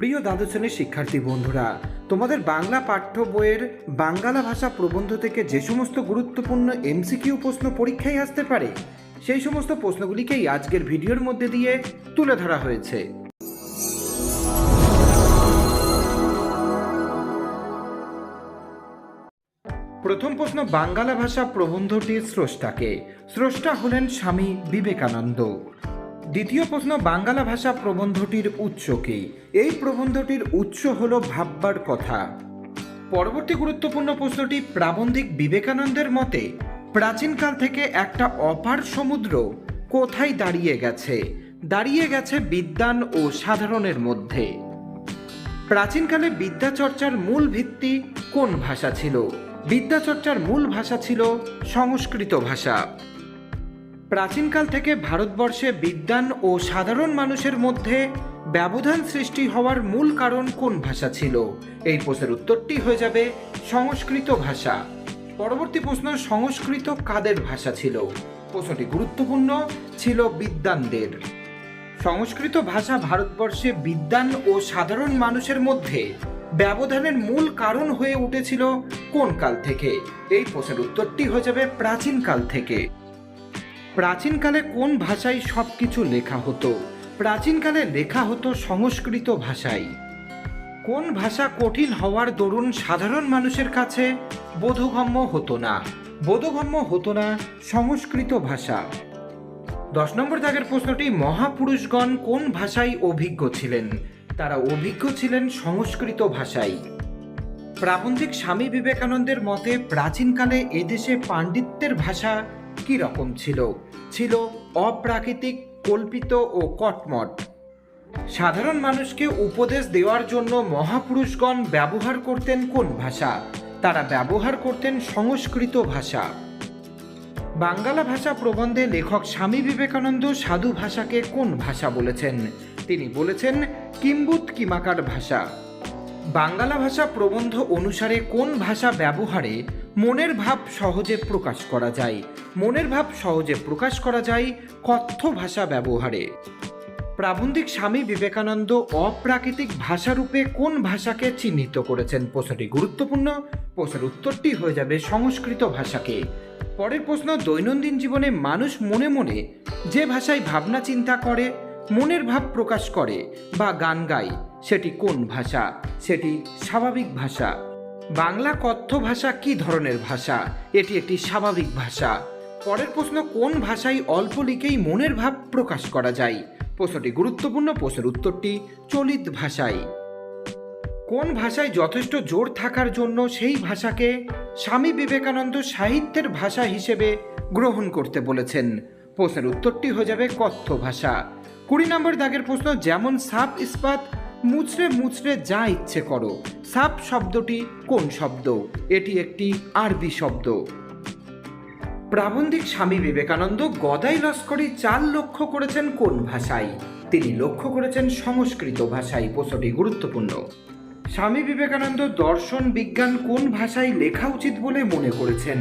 প্রিয় দ্বাদশ শ্রেণির শিক্ষার্থী বন্ধুরা, তোমাদের বাংলা পাঠ্য বইয়ের বাঙ্গালা ভাষা প্রবন্ধ থেকে যে সমস্ত গুরুত্বপূর্ণ এমসিকিউ প্রশ্ন পরীক্ষায় আসতে পারে, সেই সমস্ত প্রশ্নগুলিকেই আজকের ভিডিওর মধ্যে দিয়ে তুলে ধরা হয়েছে। প্রথম প্রশ্ন, বাঙ্গালা ভাষা প্রবন্ধটির স্রষ্টাকে। স্রষ্টা হলেন স্বামী বিবেকানন্দ। দ্বিতীয় প্রশ্ন বাঙ্গালা ভাষা প্রবন্ধটির উৎস কি? এই প্রবন্ধটির উৎস হল ভাববার কথা। পরবর্তী গুরুত্বপূর্ণ প্রশ্নটি, প্রাবন্ধিক বিবেকানন্দের মতে, প্রাচীনকাল থেকে একটা অপার সমুদ্র কোথায় দাঁড়িয়ে গেছে? দাঁড়িয়ে গেছে বিদ্যান ও সাধারণের মধ্যে। প্রাচীনকালে বিদ্যাচর্চার মূল ভিত্তি কোন ভাষা ছিল? বিদ্যাচর্চার মূল ভাষা ছিল সংস্কৃত ভাষা। প্রাচীনকাল থেকে ভারতবর্ষে বিদ্যান ও সাধারণ মানুষের মধ্যে ব্যবধান সৃষ্টি হওয়ার মূল কারণ কোন ভাষা ছিল? এই প্রশ্নের উত্তরটি হয়ে যাবে সংস্কৃত ভাষা। পরবর্তী প্রশ্ন, সংস্কৃত কাদের ভাষা ছিল? প্রশ্নটি গুরুত্বপূর্ণ, ছিল বিদ্যানদের সংস্কৃত ভাষা ভারতবর্ষে বিদ্যান ও সাধারণ মানুষের মধ্যে ব্যবধানের মূল কারণ হয়ে উঠেছিল কোন কাল থেকে? এই প্রশ্নের উত্তরটি হয়ে যাবে প্রাচীনকাল থেকে। প্রাচীনকালে কোন ভাষায় সব কিছু লেখা হতো? প্রাচীনকালে লেখা হতো সংস্কৃত ভাষায়। কোন ভাষা কঠিন হওয়ার দরুন সাধারণ মানুষের কাছে বোধগম্য হতো না? বোধগম্য হতো না সংস্কৃত ভাষা। দশ নম্বর দাগের প্রশ্নটি, মহাপুরুষগণ কোন ভাষায় অভিজ্ঞ ছিলেন? তারা অভিজ্ঞ ছিলেন সংস্কৃত ভাষায়। প্রাবন্ধিক স্বামী বিবেকানন্দের মতে, প্রাচীনকালে এদেশে পাণ্ডিত্যের ভাষা কি রকম ছিল? ছিল অপ্রাকৃতিক, কল্পিত ও কটমট। সাধারণ মানুষকে উপদেশ দেওয়ার জন্য মহাপুরুষগণ ব্যবহার করতেন কোন ভাষা? তারা ব্যবহার করতেন সংস্কৃত ভাষা। বাঙ্গালা ভাষা প্রবন্ধে লেখক স্বামী বিবেকানন্দ সাধু ভাষাকে কোন ভাষা বলেছেন? তিনি বলেছেন, কিম্বুত কিমাকার ভাষা। বাঙ্গালা ভাষা প্রবন্ধ অনুসারে কোন ভাষা ব্যবহারে মনের ভাব সহজে প্রকাশ করা যায়? মনের ভাব সহজে প্রকাশ করা যায় কথ্য ভাষা ব্যবহারে। প্রাবন্ধিক স্বামী বিবেকানন্দ অপ্রাকৃতিক ভাষারূপে কোন ভাষাকে চিহ্নিত করেছেন? প্রশ্নটি গুরুত্বপূর্ণ। প্রশ্নের উত্তরটি হয়ে যাবে সংস্কৃত ভাষাকে। পরের প্রশ্ন, দৈনন্দিন জীবনে মানুষ মনে মনে যে ভাষায় ভাবনা চিন্তা করে মনের ভাব প্রকাশ করে বা গান গায়, সেটি কোন ভাষা? সেটি স্বাভাবিক ভাষা। বাংলা কথ্য ভাষা কি ধরনের ভাষা? এটি একটি স্বাভাবিক ভাষা। পরের প্রশ্ন, কোন ভাষায় অল্প লিখেই মনের ভাব প্রকাশ করা যায়? প্রশ্নটি গুরুত্বপূর্ণ, প্রশ্নের উত্তরটি চলিত ভাষায়। কোন ভাষায় যথেষ্ট জোর থাকার জন্য সেই ভাষাকে স্বামী বিবেকানন্দ সাহিত্যের ভাষা হিসেবে গ্রহণ করতে বলেছেন? প্রশ্নের উত্তরটি হয়ে যাবে কথ্য ভাষা। কুড়ি নম্বর দাগের প্রশ্ন, যেমন সাপ, ইস্পাত, মুচড়ে মুচড়ে যা ইচ্ছে করো। সাপ শব্দটি কোন শব্দ? এটি একটি আরবি শব্দ। প্রাবন্ধিক স্বামী বিবেকানন্দ গদাই লস্করি চাল লক্ষ্য করেছেন কোন ভাষায়? তিনি লক্ষ্য করেছেন সংস্কৃত ভাষায়, প্রশ্নটি গুরুত্বপূর্ণ। স্বামী বিবেকানন্দ দর্শন বিজ্ঞান কোন ভাষায় লেখা উচিত বলে মনে করেছেন?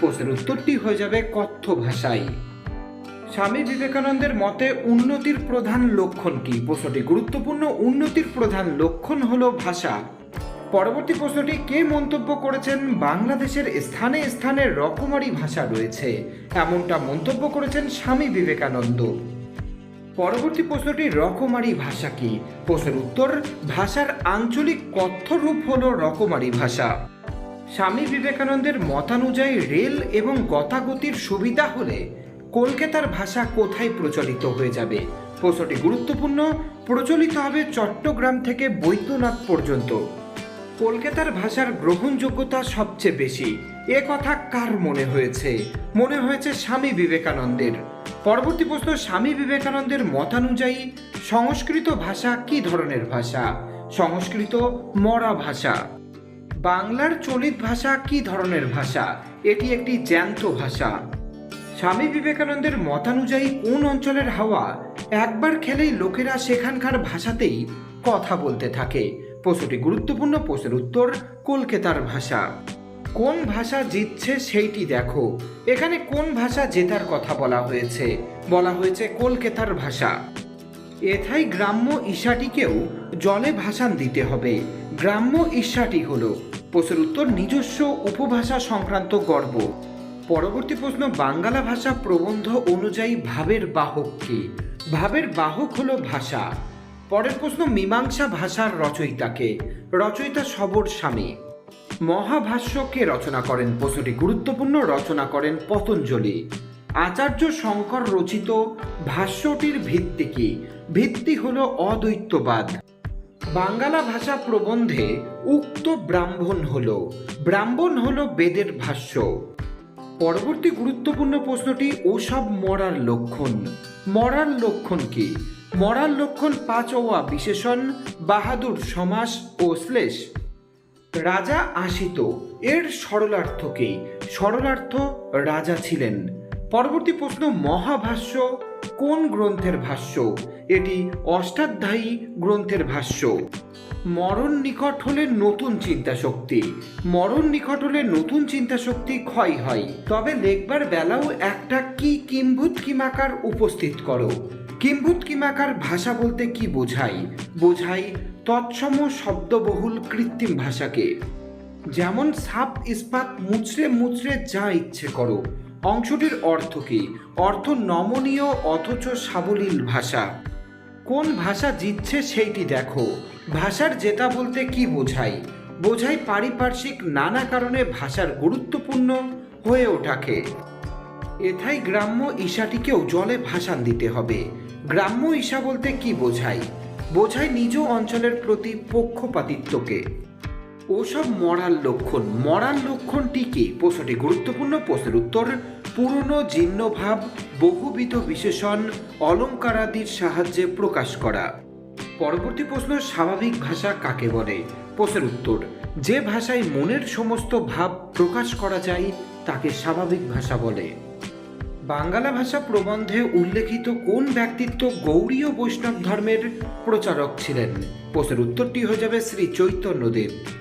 প্রশ্নের উত্তরটি হয়ে যাবে কথ্য ভাষায়। স্বামী বিবেকানন্দের মতে উন্নতির প্রধান লক্ষণ কি? প্রশ্নটি গুরুত্বপূর্ণ। উন্নতির প্রধান লক্ষণ হল ভাষা। পরবর্তী প্রশ্নটি, কে মন্তব্য করেছেন? বাংলাদেশের স্থানে স্থানে রকমারি ভাষা রয়েছে। এমনটা মন্তব্য করেছেন স্বামী বিবেকানন্দ। পরবর্তী প্রশ্নটি, রকমারি ভাষা কি? প্রশ্নের উত্তর, ভাষার আঞ্চলিক কথ্য রূপ হল রকমারি ভাষা। স্বামী বিবেকানন্দের মতানুযায়ী রেল এবং গতাগতির সুবিধা হলে কলকাতার ভাষা কোথায় প্রচলিত হয়ে যাবে? প্রশ্নটি গুরুত্বপূর্ণ। প্রচলিত হবে চট্টগ্রাম থেকে বৈদ্যনাথ পর্যন্ত। কলকাতার ভাষার গ্রহণযোগ্যতা সবচেয়ে বেশি। এ কথা কার মনে হয়েছে? মনে হয়েছে স্বামী বিবেকানন্দের। পরবর্তী প্রশ্ন, স্বামী বিবেকানন্দের মতানুযায়ী সংস্কৃত ভাষা কি ধরনের ভাষা? সংস্কৃত মরা ভাষা। বাংলার চলিত ভাষা কি ধরনের ভাষা? এটি একটি জ্যান্ত ভাষা। স্বামী বিবেকানন্দের মতানুযায়ী কোন অঞ্চলের হাওয়া, একবার খেলেই লোকেরা সেখানকার ভাষাতেই কথা বলতে থাকে। প্রশ্নটি গুরুত্বপূর্ণ, প্রশ্নের উত্তর কলকাতার ভাষা। কোন ভাষা জিতছে সেইটি দেখো। এখানে কোন ভাষা জেতার কথা বলা হয়েছে? বলা হয়েছে কলকাতার ভাষা। এথাই গ্রাম্য ঈশাটিকেও জলে ভাসান দিতে হবে। গ্রাম্য ঈশাটি হল, প্রশ্নের উত্তর নিজস্ব উপভাষা সংক্রান্ত গর্ব। পরবর্তী প্রশ্ন, বাংলা ভাষা প্রবন্ধ অনুযায়ী ভাবের বাহক কি? ভাবের বাহক হলো ভাষা। পরের প্রশ্ন, মীমাংসা ভাষার রচয়িতাকে রচয়িতা সবর স্বামী। মহাভাষ্যকে রচনা করেন? প্রশ্নটি গুরুত্বপূর্ণ, রচনা করেন পতঞ্জলি। আচার্য শঙ্কর রচিত ভাষ্যটির ভিত্তি কি? ভিত্তি হল অদ্বৈতবাদ। বাঙ্গালা ভাষা প্রবন্ধে উক্ত ব্রাহ্মণ হল। ব্রাহ্মণ হল বেদের ভাষ্য। পরবর্তী গুরুত্বপূর্ণ প্রশ্নটি ওসব মরার লক্ষণ? মরার লক্ষণ কি? মরার লক্ষণ পাঁচ ওয়া বিশেষণ, বাহাদুর সমাস ও শ্লেষ। রাজা আসিত এর সরলার্থ কি? সরলার্থ রাজা ছিলেন। পরবর্তী প্রশ্ন, মহাভাষ্য কোন গ্রন্থের ভাষ্য? এটি অষ্টাধ্যায়ী গ্রন্থের ভাষ্য। মরণ নিকট হলে নতুন চিন্তা শক্তি মরণ নিকট হলে নতুন চিন্তা শক্তি ক্ষয় হয়। তবে লেখবার বেলাও একটা কি কিম্ভূত কিমাকার উপস্থিত করো। কিম্ভূত কিমাকার ভাষা বলতে কি বোঝায়? বোঝায় তৎসম শব্দবহুল কৃত্রিম ভাষাকে। যেমন সাপ, ইস্পাত, মুচড়ে মুচড়ে যা ইচ্ছে করো। অংশটির অর্থ কি? অর্থ নমনীয় অথচ সাবলীল ভাষা। কোন ভাষা জিতছে সেইটি দেখো। ভাষার জেতা বলতে কি বোঝায়? বোঝায় পারিপার্শ্বিক নানা কারণে ভাষার গুরুত্বপূর্ণ হয়ে ওঠাকে। এথাই গ্রাম্য ঈশাটিকেও জলে ভাসান দিতে হবে। গ্রাম্য ঈশা বলতে কি বোঝায়? বোঝায় নিজ অঞ্চলের প্রতি পক্ষপাতিত্বকে। ওসব মরার লক্ষণ। মরার লক্ষণটি কি? প্রশ্নটি গুরুত্বপূর্ণ। প্রশ্নের উত্তর, পুরনো জীর্ণভাব, বহুবিধ বিশেষণ, অলঙ্কারাদির সাহায্যে প্রকাশ করা। পরবর্তী প্রশ্ন, স্বাভাবিক ভাষা কাকে বলে? প্রশ্নের উত্তর, যে ভাষায় মনের সমস্ত ভাব প্রকাশ করা যায়, তাকে স্বাভাবিক ভাষা বলে। বাংলা ভাষা প্রবন্ধে উল্লেখিত কোন ব্যক্তিত্ব গৌড়ীয় বৈষ্ণব ধর্মের প্রচারক ছিলেন? প্রশ্নের উত্তরটি হয়ে যাবে শ্রী চৈতন্যদেব।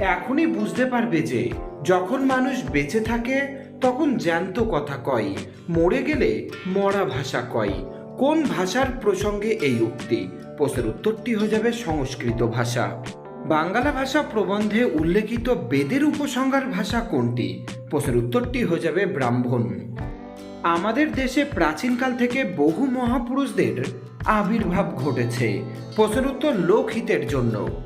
এখনই বুঝতে পারবে যে, যখন মানুষ বেঁচে থাকে, তখন জ্যান্ত কথা কয়, মরে গেলে মরা ভাষা কয়। কোন ভাষার প্রসঙ্গে এই উক্তি? প্রশ্নের উত্তরটি হয়ে যাবে সংস্কৃত ভাষা। বাংলা ভাষা প্রবন্ধে উল্লেখিত বেদের উপসংহার ভাষা কোনটি? প্রশ্নের উত্তরটি হয়ে যাবে ব্রাহ্মণ। আমাদের দেশে প্রাচীনকাল থেকে বহু মহাপুরুষদের আবির্ভাব ঘটেছে। প্রশ্নের উত্তর লোকহিতের জন্য।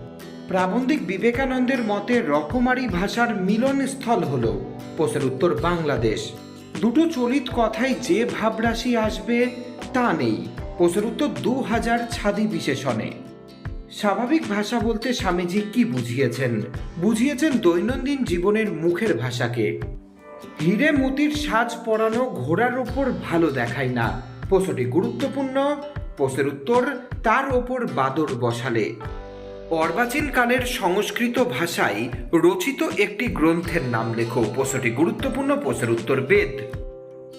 প্রাবন্ধিক বিবেকানন্দের মতে রকমারি ভাষার মিলনস্থল হল প্রশ্নের উত্তর বাংলাদেশ। দুটো চলিত কথায় যে ভাবরাশি আসবে তা নেই। প্রশ্নের উত্তর দু হাজার ছাদি বিশেষণে। স্বাভাবিক ভাষা বলতে স্বামীজি কি বুঝিয়েছেন? বুঝিয়েছেন দৈনন্দিন জীবনের মুখের ভাষাকে। হিরে মতির সাজ পরানো ঘোড়ার ওপর ভালো দেখায় না। প্রশ্নটি গুরুত্বপূর্ণ প্রশ্নের উত্তর তার ওপর বাদর বসালে। অর্বাচীন কালের সংস্কৃত ভাষায় রচিত একটি গ্রন্থের নাম লেখো। প্রশ্নটি গুরুত্বপূর্ণ প্রশ্নের উত্তর বেদ।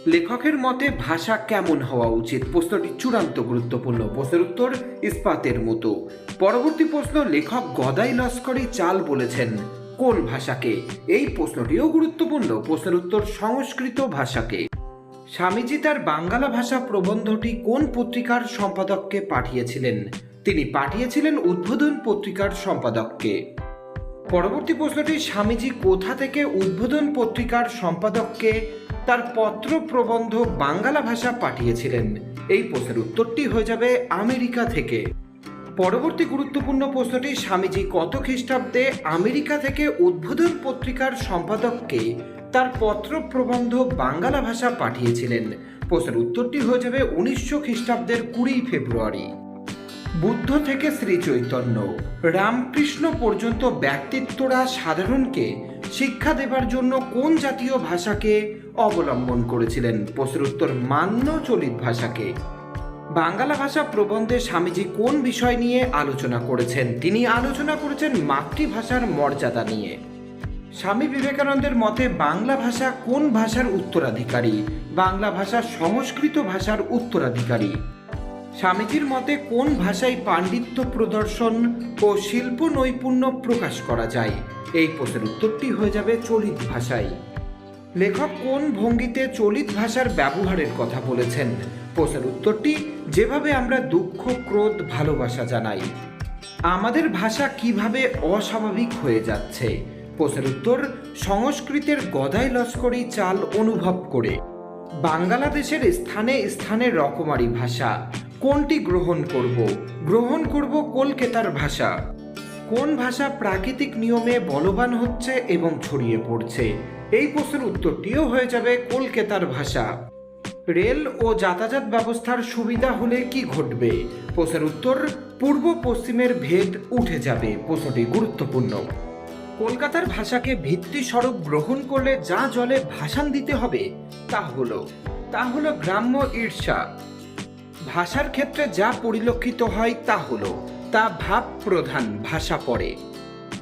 লেখকের মতে ভাষা কেমন হওয়া উচিত? প্রশ্নটি চূড়ান্ত গুরুত্বপূর্ণ প্রশ্নের উত্তর ইস্পাতের মতো। পরবর্তী প্রশ্ন, লেখক গদাই লস্করি চাল বলেছেন, কোন ভাষাকে? এই প্রশ্নটিও গুরুত্বপূর্ণ। প্রশ্নের উত্তর, সংস্কৃত ভাষাকে। স্বামীজি তার বাঙ্গালা ভাষা প্রবন্ধটি কোন পত্রিকার সম্পাদককে পাঠিয়েছিলেন? তিনি পাঠিয়েছিলেন উদ্বোধন পত্রিকার সম্পাদককে। পরবর্তী প্রশ্নটি, স্বামীজি কোথা থেকে উদ্বোধন পত্রিকার সম্পাদককে তার পত্র প্রবন্ধ বাঙ্গালা ভাষা পাঠিয়েছিলেন? এই প্রশ্নের উত্তরটি হয়ে যাবে আমেরিকা থেকে। পরবর্তী গুরুত্বপূর্ণ প্রশ্নটি, স্বামীজি কত খ্রিস্টাব্দে আমেরিকা থেকে উদ্বোধন পত্রিকার সম্পাদককে তার পত্র প্রবন্ধ বাঙ্গালা ভাষা পাঠিয়েছিলেন? প্রশ্নের উত্তরটি হয়ে যাবে উনিশশো খ্রিস্টাব্দের কুড়ি ফেব্রুয়ারি। বুদ্ধ থেকে শ্রী চৈতন্য। রামকৃষ্ণ পর্যন্ত ব্যক্তিত্বরা সাধারণকে শিক্ষা দেবার জন্য কোন জাতীয় ভাষাকে অবলম্বন করেছিলেন? প্রশ্নের উত্তর মান্য চলিত ভাষাকে। বাংলা ভাষা প্রবন্ধে স্বামীজি কোন বিষয় নিয়ে আলোচনা করেছেন? তিনি আলোচনা করেছেন মাতৃভাষার মর্যাদা নিয়ে। স্বামী বিবেকানন্দের মতে বাংলা ভাষা কোন ভাষার উত্তরাধিকারী? বাংলা ভাষা সংস্কৃত ভাষার উত্তরাধিকারী। স্বামীজির মতে কোন ভাষায় পাণ্ডিত্য প্রদর্শন ও শিল্প নৈপুণ্য প্রকাশ করা যায়? এই প্রশ্নের উত্তরটি হয়ে যাবে চলিত ভাষায়। লেখক কোন ভঙ্গিতে চলিত ভাষার ব্যবহারের কথা বলেছেন? প্রশ্নের উত্তরটি, যেভাবে আমরা দুঃখ, ক্রোধ, ভালোবাসা জানাই। আমাদের ভাষা কীভাবে অস্বাভাবিক হয়ে যাচ্ছে? প্রশ্নের উত্তর, সংস্কৃতের গদাই লস্করি চাল অনুভব করে। বাংলাদেশের স্থানে স্থানে রকমারি ভাষা। কোনটি গ্রহণ করব? গ্রহণ করব কলকাতার ভাষা। কোন ভাষা প্রাকৃতিক নিয়মে বলবান হচ্ছে এবং ছড়িয়ে পড়ছে? এই প্রশ্নের উত্তরটিও হয়ে যাবে কলকাতার ভাষা। রেল ও যাতায়াত ব্যবস্থার সুবিধা হলে কি ঘটবে? প্রশ্নের উত্তর, পূর্ব পশ্চিমের ভেদ উঠে যাবে। প্রশ্নটি গুরুত্বপূর্ণ। কলকাতার ভাষাকে ভিত্তি স্বরূপ গ্রহণ করলে যা জলে ভাষান দিতে হবে, তা হলো তা হলো গ্রাম্য ঈর্ষা। ভাষার ক্ষেত্রে যা পরিলক্ষিত হয় তা হলো, তা ভাব প্রধান ভাষা পড়ে।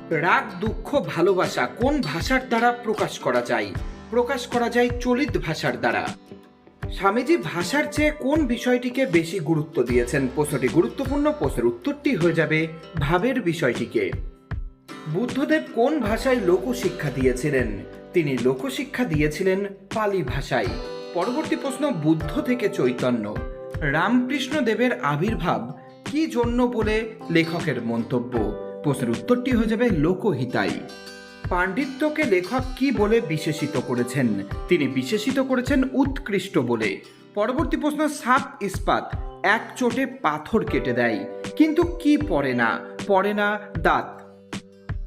রাগ, দুঃখ, ভালোবাসা কোন ভাষার দ্বারা প্রকাশ করা যায়? প্রকাশ করা যায় চলিত ভাষার দ্বারা। স্বামীজি ভাষার চেয়ে কোন বিষয়টিকে বেশি গুরুত্ব দিয়েছেন? প্রশ্নটি গুরুত্বপূর্ণ, প্রশ্নের উত্তরটি হয়ে যাবে ভাবের বিষয়টিকে। বুদ্ধদেব কোন ভাষায় লোকশিক্ষা দিয়েছিলেন? তিনি লোকশিক্ষা দিয়েছিলেন পালি ভাষায়। পরবর্তী প্রশ্ন, বুদ্ধ থেকে চৈতন্য। রামকৃষ্ণ দেবের আবির্ভাব কি জন্য বলে লেখকের মন্তব্য? প্রশ্নের উত্তরটি হয়ে যাবে লোকহিতাই পাণ্ডিত্যকে লেখক কি বলে বিশেষিত করেছেন? তিনি বিশেষিত করেছেন উৎকৃষ্ট বলে। পরবর্তী প্রশ্ন, সাপ ইস্পাত এক চোটে পাথর কেটে দেয়, কিন্তু কি পড়ে না? পড়ে না দাঁত।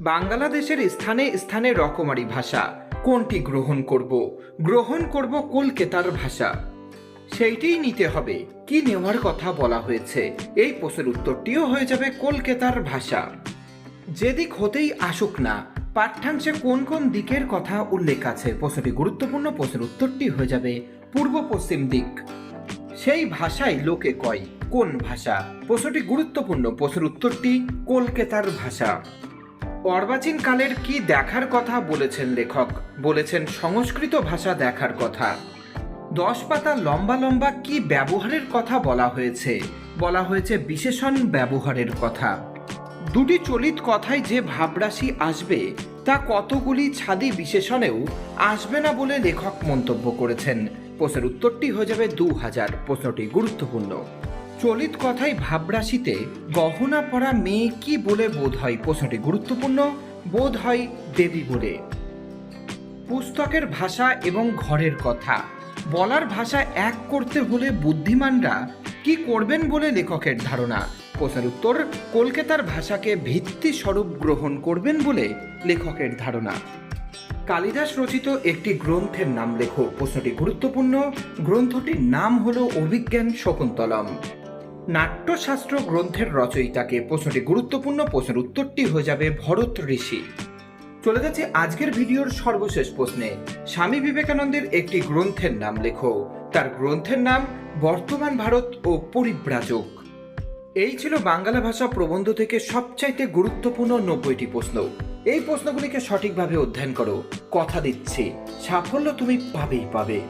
বাংলাদেশের স্থানে স্থানে রকমারি ভাষা। কোনটি গ্রহণ করব? গ্রহণ করব কলকাতার ভাষা। সেইটিই নিতে হবে। কি নেওয়ার কথা বলা হয়েছে? এই প্রশ্নের উত্তরটিও হয়ে যাবে কলকাতার ভাষা। যেদিক হতেই আসুক না, পাঠ্যাংশে কোন কোন দিকের কথা উল্লেখ আছে? প্রশ্নটি গুরুত্বপূর্ণ, প্রশ্নের উত্তরটি হয়ে যাবে পূর্ব পশ্চিম দিক। সেই ভাষায় লোকে কয়, কোন ভাষা? প্রশ্নটি গুরুত্বপূর্ণ, প্রশ্নের উত্তরটি কলকাতার ভাষা। অর্বাচীন কালের কি দেখার কথা বলেছেন লেখক? বলেছেন সংস্কৃত ভাষা দেখার কথা। দশ পাতা লম্বা লম্বা কি ব্যবহারের কথা বলা হয়েছে? বলা হয়েছে বিশেষণ ব্যবহারের কথা। দুটি চলিত কথায় যে ভাবরাশি আসবে, তা কতগুলি ছাদি বিশেষণেও আসবে না বলে লেখক মন্তব্য করেছেন। প্রশ্নের উত্তরটি হয়ে যাবে দু হাজার প্রশ্নটি গুরুত্বপূর্ণ। চলিত কথায় ভাবরাশিতে গহনা পরা মেয়ে কি বলে বোধ হয়? প্রশ্নটি গুরুত্বপূর্ণ। বোধ হয় দেবী বলে। পুস্তকের ভাষা এবং ঘরের কথা। বলার ভাষা এক করতে হলে বুদ্ধিমানরা কি করবেন বলে লেখকের ধারণা? প্রশ্নের উত্তর, কলকাতার ভাষাকে ভিত্তি স্বরূপ গ্রহণ করবেন বলে লেখকের ধারণা। কালিদাস রচিত একটি গ্রন্থের নাম লেখো। প্রশ্নটি গুরুত্বপূর্ণ। গ্রন্থটির নাম হল অভিজ্ঞান শকুন্তলম। নাট্যশাস্ত্র গ্রন্থের রচয়িতাকে প্রশ্নটি গুরুত্বপূর্ণ। প্রশ্নের উত্তরটি হয়ে যাবে ভরত ঋষি। চলে যাচ্ছে আজকের ভিডিওর সর্বশেষ প্রশ্নে। স্বামী বিবেকানন্দের একটি গ্রন্থের নাম লেখো। তার গ্রন্থের নাম বর্তমান ভারত ও পরিব্রাজক। এই ছিল বাংলা ভাষা প্রবন্ধ থেকে সবচাইতে গুরুত্বপূর্ণ নব্বইটি প্রশ্ন। এই প্রশ্নগুলিকে সঠিকভাবে অধ্যয়ন করো। কথা দিচ্ছি। সাফল্য তুমি পাবেই পাবে।